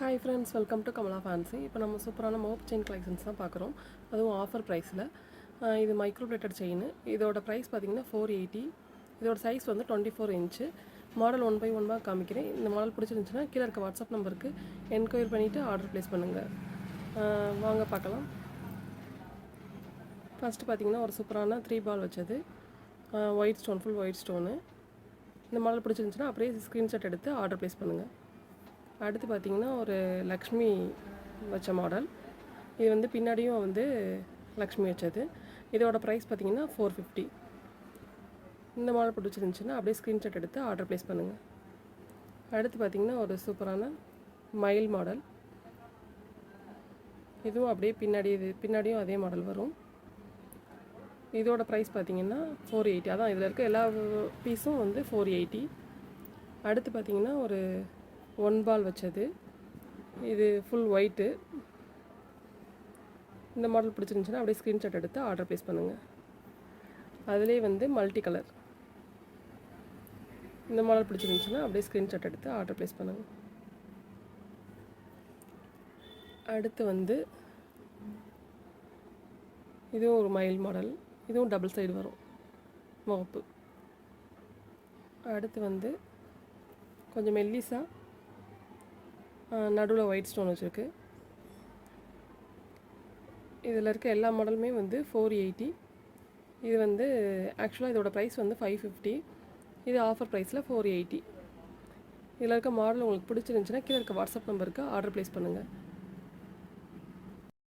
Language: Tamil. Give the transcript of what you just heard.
Hi friends welcome to Kamala fancy இப்போ நம்ம சூப்பரான மோப் செயின் கலெக்ஷன்ஸ் தான் பார்க்குறோம். அதுவும் ஆஃபர் ப்ரைஸில் இது மைக்ரோ பிளேட்டட் செயின் இதோட ப்ரைஸ் பார்த்தீங்கன்னா ஃபோர் எயிட்டி இதோட சைஸ் வந்து twenty four inch model one by ஒன்பாக காமிக்கிறேன். இந்த மாடல் பிடிச்சிருந்துச்சுன்னா கீழே இருக்க வாட்ஸ்அப் நம்பருக்கு என்கொயர் பண்ணிவிட்டு ஆர்டர் ப்ளேஸ் பண்ணுங்கள் வாங்க பார்க்கலாம். ஃபஸ்ட்டு பார்த்தீங்கன்னா ஒரு சூப்பரான த்ரீ பால் வச்சது. White stone full white stone இந்த மாடல் பிடிச்சிருந்துச்சுன்னா அப்படியே ஸ்க்ரீன்ஷாட் எடுத்து ஆர்டர் ப்ளேஸ் பண்ணுங்கள் அடுத்து பார்த்தீங்கன்னா ஒரு லக்ஷ்மி வச்ச மாடல் இது வந்து பின்னாடியும் வந்து லக்ஷ்மி வச்சது. இதோட ப்ரைஸ் பார்த்தீங்கன்னா ஃபோர் ஃபிஃப்டி இந்த மாடல் பிடிச்சிருந்துச்சின்னா அப்படியே ஸ்க்ரீன்ஷாட் எடுத்து ஆர்டர் ப்ளேஸ் பண்ணுங்கள் அடுத்து பார்த்தீங்கன்னா ஒரு சூப்பரான மயில் மாடல் இதுவும் அப்படியே பின்னாடி இது பின்னாடியும் அதே மாடல் வரும். இதோட ப்ரைஸ் பார்த்திங்கன்னா ஃபோர் எயிட்டி அதான் இதில் இருக்க எல்லா பீஸும் வந்து ஃபோர் எயிட்டி அடுத்து பார்த்திங்கன்னா ஒரு ஒன் பால் வச்சது. இது ஃபுல் ஒயிட்டு இந்த மாடல் பிடிச்சிருந்துச்சுன்னா அப்படியே ஸ்க்ரீன்ஷாட் எடுத்து ஆர்டர் ப்ளேஸ் பண்ணுங்கள் அதுலேயே வந்து மல்டி கலர் இந்த மாடல் பிடிச்சிருந்துச்சுன்னா அப்படியே ஸ்க்ரீன்ஷாட் எடுத்து ஆர்டர் ப்ளேஸ் பண்ணுங்கள் அடுத்து வந்து இதுவும் ஒரு மயில் மாடல் இதுவும் டபுள் சைடு வரும். முகப்பு அடுத்து வந்து கொஞ்சம் மெல்லிசாக நடுவில் ஒயிட் ஸ்டோன் வச்சுருக்கு. இதில் இருக்க எல்லா மாடலுமே வந்து ஃபோர் எயிட்டி இது வந்து ஆக்சுவலாக இதோட ப்ரைஸ் வந்து ஃபைவ் ஃபிஃப்டி இது ஆஃபர் ப்ரைஸில் ஃபோர் எயிட்டி இதில் இருக்க மாடல் உங்களுக்கு பிடிச்சிருந்துச்சின்னா கீழே இருக்க வாட்ஸ்அப் நம்பருக்கு ஆர்டர் ப்ளேஸ் பண்ணுங்கள்